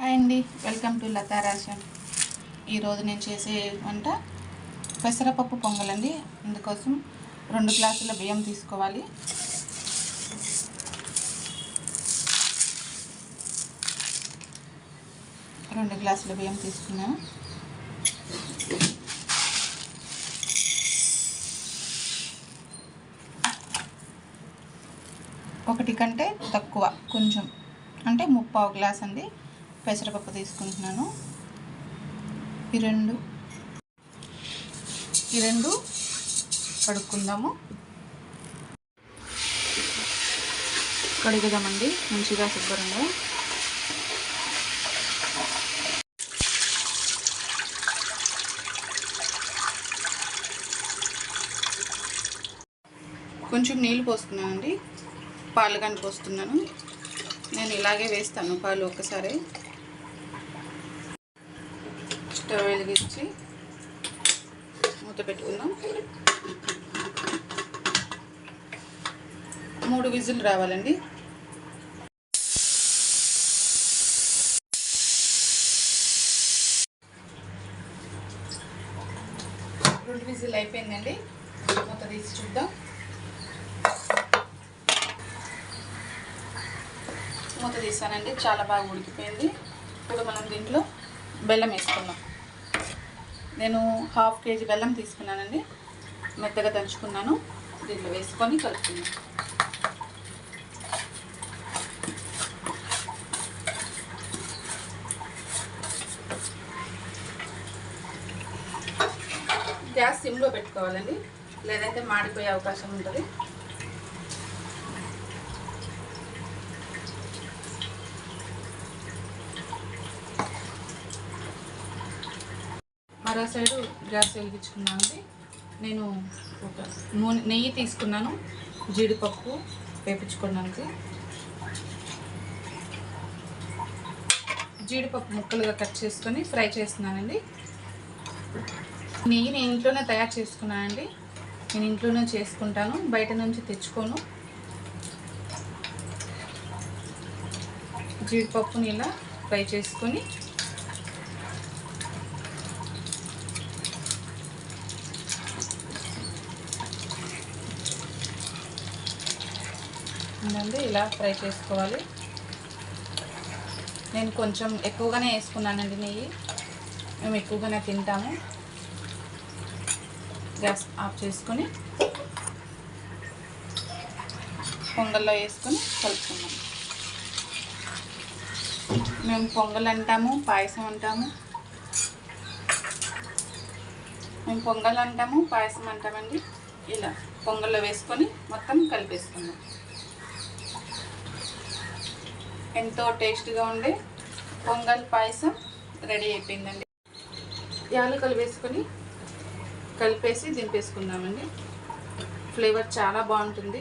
Hi అండి. Welcome to Lata ration ఈరోజు నేను చేసే వంట పెసరపప్పు పొంగలండి. అందుకోసం రెండు గ్లాసుల బియ్యం తీసుకోవాలి. రెండు గ్లాసుల బియ్యం తీసుకున్నాను. ఒకటి కంటే తక్కువ కొంచెం. అంటే ముప్పావు గ్లాస్ అండి పెసరపప్పు తీసుకుంటున్నాను. ఈ రెండు ఈ రెండు కడుక్కుందాము. కడుగుదామండి మంచిగా శుభ్రంగా. కొంచెం నీళ్ళు పోస్తున్నానండి. పాలు కానీ పోస్తున్నాను. నేను ఇలాగే వేస్తాను పాలు ఒక్కసారి. స్టవ్ వెలిగించి మూత పెట్టుకుందాం. మూడు విజులు రావాలండి. రెండు విజిల్ అయిపోయిందండి. మూత తీసి చూద్దాం. మూత తీసానండి. చాలా బాగా ఉడికిపోయింది. ఇప్పుడు మనం దీంట్లో బెల్లం వేసుకుందాం. నేను హాఫ్ కేజీ బెల్లం తీసుకున్నానండి. మెత్తగా దంచుకున్నాను. దీంట్లో వేసుకొని కలుపుకున్నాను గ్యాస్ సిమ్లో పెట్టుకోవాలండి. లేదంటే మాడిపోయే అవకాశం ఉంటుంది. మరో సైడు గ్యాస్ వెలిగించుకున్నాను నేను ఒక నూనె నెయ్యి తీసుకున్నాను. జీడిపప్పు వేపించుకోవడానికి జీడిపప్పు ముక్కలుగా కట్ చేసుకొని ఫ్రై చేస్తున్నానండి. నెయ్యి నేను ఇంట్లోనే తయారు చేసుకున్నానండి. నేను ఇంట్లోనే చేసుకుంటాను. బయట నుంచి తెచ్చుకోను. జీడిపప్పుని ఇలా ఫ్రై చేసుకొని ఉందండి ఇలా ఫ్రై చేసుకోవాలి. నేను కొంచెం ఎక్కువగానే వేసుకున్నానండి నెయ్యి. మేము ఎక్కువగానే తింటాము. గ్యాస్ ఆఫ్ చేసుకొని పొంగల్లో వేసుకొని కలుపుకున్నాం మేము పొంగల్ అంటాము పాయసం అంటాము. మేము పొంగల్ అంటాము పాయసం అంటామండి. ఇలా పొంగల్లో వేసుకొని మొత్తం కలిపేసుకున్నాం ఎంతో టేస్ట్గా ఉండే పొంగల్ పాయసం రెడీ అయిపోయిందండి. యాలకలు వేసుకొని కలిపేసి దింపేసుకుందామండి. ఫ్లేవర్ చాలా బాగుంటుంది.